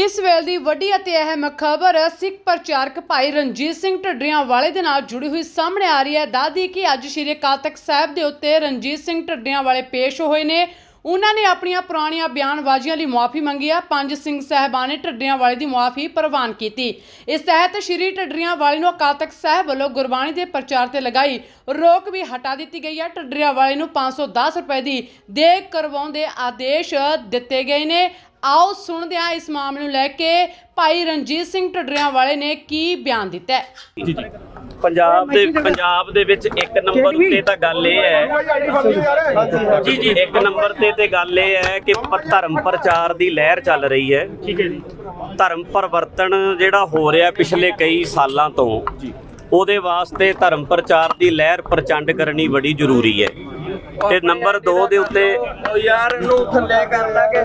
ਇਸ ਵੇਲੇ ਦੀ ਵੱਡੀ ਅਤੇ ਅਹਿਮ ਖਬਰ, ਸਿੱਖ ਪ੍ਰਚਾਰਕ ਭਾਈ ਰਣਜੀਤ ਸਿੰਘ ਢੱਡਰੀਆਂ ਵਾਲੇ ਦੇ ਨਾਲ ਜੁੜੀ ਹੋਈ ਸਾਹਮਣੇ ਆ ਰਹੀ ਹੈ। ਦਾਦੀ ਕਿ ਅੱਜ ਸ਼੍ਰੀ ਅਕਾਲ ਤਖਤ ਸਾਹਿਬ ਦੇ ਉੱਤੇ ਰਣਜੀਤ ਸਿੰਘ ਢੱਡਰੀਆਂ ਵਾਲੇ ਪੇਸ਼ ਹੋਏ ਨੇ। ਉਹਨਾਂ ਨੇ ਆਪਣੀਆਂ ਪੁਰਾਣੀਆਂ ਬਿਆਨਬਾਜ਼ੀਆਂ ਲਈ ਮੁਆਫੀ ਮੰਗੀ ਹੈ ਪੰਜ ਸਿੰਘ ਸਾਹਿਬਾਨ ਨੇ ਢੱਡਰੀਆਂ ਵਾਲੇ ਦੀ ਮੁਆਫੀ ਪ੍ਰਵਾਨ ਕੀਤੀ। ਇਸ ਤਹਿਤ ਸ਼੍ਰੀ ਢੱਡਰੀਆਂ ਵਾਲੇ ਨੂੰ ਅਕਾਲ ਤਖਤ ਸਾਹਿਬ ਵੱਲੋਂ ਗੁਰਬਾਣੀ ਦੇ ਪ੍ਰਚਾਰ ਤੇ ਲਗਾਈ ਰੋਕ ਵੀ ਹਟਾ ਦਿੱਤੀ ਗਈ ਹੈ ਢੱਡਰੀਆਂ ਵਾਲੇ ਨੂੰ 510 ਰੁਪਏ ਦੀ ਦੇਗ ਕਰਵਾਉਣ ਦੇ ਆਦੇਸ਼ ਦਿੱਤੇ ਗਏ ਨੇ। ਆਓ ਸੁਣਦੇ ਹਾਂ ਇਸ ਮਾਮਲੇ ਨੂੰ ਲੈ ਕੇ ਭਾਈ ਰਣਜੀਤ ਸਿੰਘ ਢੱਡਰੀਆਂ ਵਾਲੇ ਨੇ ਕੀ ਬਿਆਨ ਦਿੱਤਾ ਹੈ? ਜੀ ਜੀ। ਪੰਜਾਬ ਦੇ ਪੰਜਾਬ ਦੇ ਵਿੱਚ ਇੱਕ ਨੰਬਰ ਤੇ ਤਾਂ ਗੱਲ ਇਹ ਹੈ। ਜੀ ਜੀ ਇੱਕ ਨੰਬਰ ਤੇ ਤੇ ਗੱਲ ਇਹ ਹੈ ਕਿ ਧਰਮ ਪ੍ਰਚਾਰ ਦੀ ਲਹਿਰ ਚੱਲ ਰਹੀ ਹੈ। ਠੀਕ ਹੈ ਜੀ। ਧਰਮ ਪਰਿਵਰਤਨ ਜਿਹੜਾ ਹੋ ਰਿਹਾ ਪਿਛਲੇ ਕਈ ਸਾਲਾਂ ਤੋਂ ਉਹਦੇ ਵਾਸਤੇ ਧਰਮ ਪ੍ਰਚਾਰ ਦੀ ਲਹਿਰ ਪ੍ਰਚੰਡ ਕਰਨੀ ਬੜੀ ਜ਼ਰੂਰੀ ਹੈ। ਤੇ ਨੰਬਰ 2 ਦੇ ਉੱਤੇ ਯਾਰ ਨੂੰ ਥੱਲੇ ਕਰ ਲਾਂਗੇ।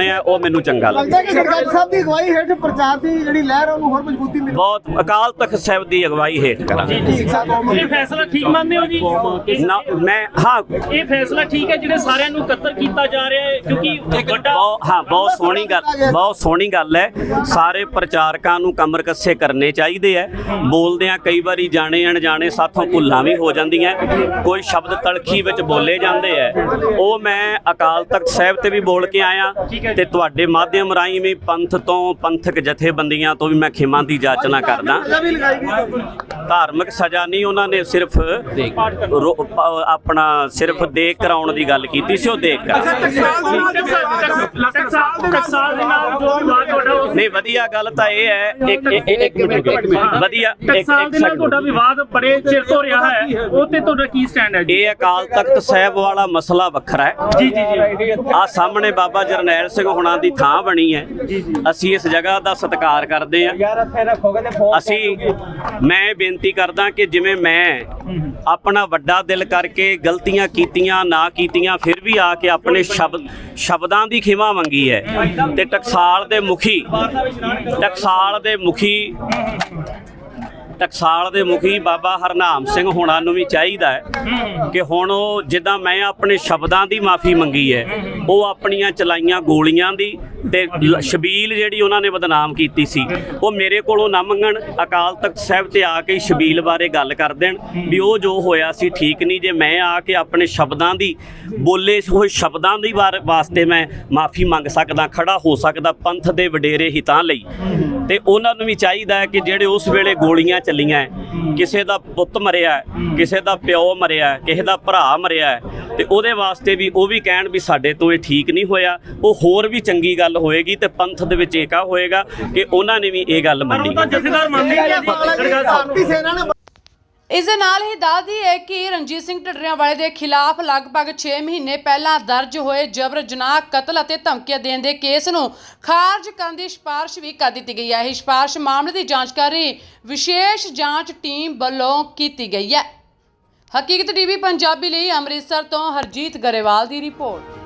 ਸੁਣਿਆ ਉਹ ਮੈਨੂੰ ਚੰਗਾ ਲੱਗਦਾ। ਲੱਗਦਾ ਕਿ ਸਰਕਾਰ ਸਾਹਿਬ ਦੀ ਅਗਵਾਈ ਹੇਠ ਪ੍ਰਚਾਰ ਦੀ ਜਿਹੜੀ ਲਹਿਰ ਆ ਉਹਨੂੰ ਹੋਰ ਮਜ਼ਬੂਤੀ ਮਿਲੇ। ਬਹੁਤ ਅਕਾਲ ਤਖਤ ਸਾਹਿਬ ਦੀ ਅਗਵਾਈ ਹੇਠ ਕਰਾਂਗੇ। ਸਿੱਖਿਆ ਕੌਮ ਇਹ ਫੈਸਲਾ ਠੀਕ ਮੰਨਦੇ ਹੋ ਜੀ? ਨਾ ਮੈਂ ਹਾਂ। ਇਹ ਫੈਸਲਾ ਠੀਕ ਹੈ ਜਿਹੜੇ ਸਾਰਿਆਂ ਨੂੰ ਇਕੱਤਰ ਕੀਤਾ ਜਾ ਰਿਹਾ ਹੈ ਕਿਉਂਕਿ ਵੱਡਾ ਬਹੁਤ ਹਾਂ ਬਹੁਤ ਸੋਹਣੀ ਗੱਲ ਬਹੁਤ ਸੋਹਣੀ ਗੱਲ ਹੈ। ਸਾਰੇ ਪ੍ਰਚਾਰਕਾਂ ਨੂੰ ਕਮਰ ਕੱਸੇ ਕਰਨੇ ਚਾਹੀਦੇ ਐ ਬੋਲਦਿਆਂ ਕਈ ਵਾਰੀ ਜਾਣੇ ਅਣਜਾਣੇ ਸਾਥੋਂ ਭੁੱਲਾਂ ਵੀ ਹੋ ਜਾਂਦੀਆਂ ਕੋਈ ਸ਼ਬਦ ਤਲਖੀ ਵਿੱਚ ਬੋਲੇ ਜਾਂਦੇ ਐ ਉਹ ਮੈਂ ਅਕਾਲ ਤਖਤ ਸਾਹਿਬ ਤੇ ਵੀ ਬੋਲ ਕੇ ਆਇਆ। ਤੇ ਤੁਹਾਡੇ ਮਾਧਿਅਮ ਰਾਹੀਂ ਵੀ ਪੰਥ ਤੋਂ ਪੰਥਕ ਜਥੇਬੰਦੀਆਂ ਤੋਂ ਵੀ ਮੈਂ ਖਿਮਾਂ ਦੀ ਜਾਚਨਾ ਕਰਦਾ। ਧਾਰਮਿਕ ਸਜ਼ਾ ਨਹੀਂ ਉਹਨਾਂ ਨੇ ਸਿਰਫ ਰੋ- ਪ- ਆਪਣਾ ਸਿਰਫ ਦੇਖ ਕਰਾਉਣ ਦੀ ਗੱਲ ਕੀਤੀ ਸੀ ਉਹ ਦੇਖ ਕਰਾ ਟਕਸਾਲ ਦੇ ਨਾਲ ਜੋ ਵਿਵਾਦ ਤੁਹਾਡਾ ਉਸ ਨਹੀਂ ਵਧੀਆ ਗੱਲ ਤਾਂ ਇਹ ਹੈ ਇੱਕ ਇੱਕ- ਇੱਕ ਮਿੰਟ ਰੁਕੋ। ਵਧੀਆ ਇੱਕ ਟਕਸਾਲ ਇੱਕ ਦੇ ਨਾਲ ਤੁਹਾਡਾ ਸੈਕਿੰਡ ਵਿਵਾਦ ਬੜੇ ਚਿਰ ਤੋਂ ਰਿਹਾ ਹੈ ਉਹ ਤੇ ਤੁਹਾਡਾ ਕੀ ਸਟੈਂਡ ਹੈ ਜੀ? ਇਹ ਅਕਾਲ ਤਖਤ ਸਾਹਿਬ ਵਾਲਾ ਮਸਲਾ ਵੱਖਰਾ ਹੈ। ਜੀ ਜੀ ਜੀ। ਆ ਸਾਹਮਣੇ ਬਾਬਾ ਜਰਨੈਲ ਸਿੰਘ ਹੁਣਾਂ ਦੀ ਥਾਂ ਬਣੀ ਹੈ। ਅਸੀਂ ਇਸ ਜਗ੍ਹਾ ਦਾ ਸਤਿਕਾਰ ਕਰਦੇ ਹਾਂ। ਅਸੀਂ ਮੈਂ ਇਹ ਬੇਨਤੀ ਕਰਦਾ ਕਿ ਜਿਵੇਂ ਮੈਂ ਆਪਣਾ ਵੱਡਾ ਦਿਲ ਕਰਕੇ ਗਲਤੀਆਂ ਕੀਤੀਆਂ, ਨਾ ਕੀਤੀਆਂ, ਫਿਰ ਵੀ ਆ ਕੇ ਆਪਣੇ ਸ਼ਬਦ, ਸ਼ਬਦਾਂ ਦੀ ਖਿਮਾ ਮੰਗੀ ਹੈ। ਤੇ ਟਕਸਾਲ ਦੇ ਮੁਖੀ, ਟਕਸਾਲ ਦੇ ਮੁਖੀ, ਟਕਸਾਲ ਦੇ ਮੁਖੀ ਬਾਬਾ ਹਰਨਾਮ ਸਿੰਘ ਹੋਣਾ ਨੂੰ ਵੀ ਚਾਹੀਦਾ ਹੈ ਕਿ ਹੁਣ ਉਹ ਜਿੱਦਾਂ ਮੈਂ ਆਪਣੇ ਸ਼ਬਦਾਂ ਦੀ ਮਾਫੀ ਮੰਗੀ ਹੈ, ਉਹ ਆਪਣੀਆਂ ਚਲਾਈਆਂ ਗੋਲੀਆਂ ਦੀ ਤੇ ਸ਼ਬੀਲ ਜਿਹੜੀ ਉਹਨਾਂ ਨੇ ਬਦਨਾਮ ਕੀਤੀ ਸੀ ਉਹ ਮੇਰੇ ਕੋਲੋਂ ਨਾ ਮੰਗਣ। ਅਕਾਲ ਤਖਤ ਸਾਹਿਬ ਤੇ ਆ ਕੇ ਸ਼ਬੀਲ ਬਾਰੇ ਗੱਲ ਕਰ ਦੇਣ ਵੀ ਉਹ ਜੋ ਹੋਇਆ ਸੀ ਠੀਕ ਨਹੀਂ। ਜੇ ਮੈਂ ਆ ਕੇ ਆਪਣੇ ਸ਼ਬਦਾਂ ਦੀ ਬੋਲੇ ਹੋਏ ਸ਼ਬਦਾਂ ਦੀ ਵਾਰ- ਵਾਸਤੇ ਮੈਂ ਮਾਫੀ ਮੰਗ ਸਕਦਾ ਖੜਾ ਹੋ ਸਕਦਾ ਪੰਥ ਦੇ ਵਡੇਰੇ ਹਿੱਤਾਂ ਲਈ ਤੇ ਉਹਨਾਂ ਨੂੰ ਵੀ ਚਾਹੀਦਾ ਹੈ ਕਿ ਜਿਹੜੇ ਉਸ ਵੇਲੇ ਗੋਲੀਆਂ ਚੱਲੀਆਂ ਕਿਸੇ ਦਾ ਪੁੱਤ ਮਰਿਆ ਕਿਸੇ ਦਾ ਪਿਓ ਮਰਿਆ ਕਿਸੇ ਦਾ ਭਰਾ ਮਰਿਆ ਹੈ, ਤੇ ਉਹਦੇ ਵਾਸਤੇ ਵੀ ਉਹ ਵੀ ਕਹਿਣ ਵੀ ਸਾਡੇ ਤੋਂ ਇਹ ਠੀਕ ਨਹੀਂ ਹੋਇਆ। ਉਹ ਹੋਰ ਵੀ ਚੰਗੀ ਗੱਲ ਹੋਏਗੀ ਤੇ ਪੰਥ ਦੇ ਵਿੱਚ ਏਕਾ ਹੋਏਗਾ ਕਿ ਉਹਨਾਂ ਨੇ ਵੀ ਇਹ ਗੱਲ ਮੰਨੀ ਇਸ ਦੇ ਨਾਲ ਹੀ ਦੱਸਦੀ ਹੈ ਕਿ ਰਣਜੀਤ ਸਿੰਘ ਢੱਡਰੀਆਂ ਵਾਲੇ ਦੇ ਖਿਲਾਫ ਲਗਭਗ 6 ਮਹੀਨੇ ਪਹਿਲਾਂ ਦਰਜ ਹੋਏ ਜਬਰ ਜਨਾਹ ਕਤਲ ਅਤੇ ਧਮਕੀਆਂ ਦੇਣ ਦੇ ਕੇਸ ਨੂੰ ਖਾਰਜ ਕਰਨ ਦੀ ਸਿਫਾਰਿਸ਼ ਵੀ ਕਰ ਦਿੱਤੀ ਗਈ ਹੈ। ਇਹ ਸਿਫਾਰਿਸ਼ ਮਾਮਲੇ ਦੀ ਜਾਂਚ ਕਰ ਰਹੀ ਵਿਸ਼ੇਸ਼ ਜਾਂਚ ਟੀਮ ਵੱਲੋਂ ਕੀਤੀ ਗਈ ਹੈ। ਹਕੀਕਤ ਟੀਵੀ ਪੰਜਾਬੀ ਲਈ ਅੰਮ੍ਰਿਤਸਰ ਤੋਂ ਹਰਜੀਤ ਗਰੇਵਾਲ ਦੀ ਰਿਪੋਰਟ।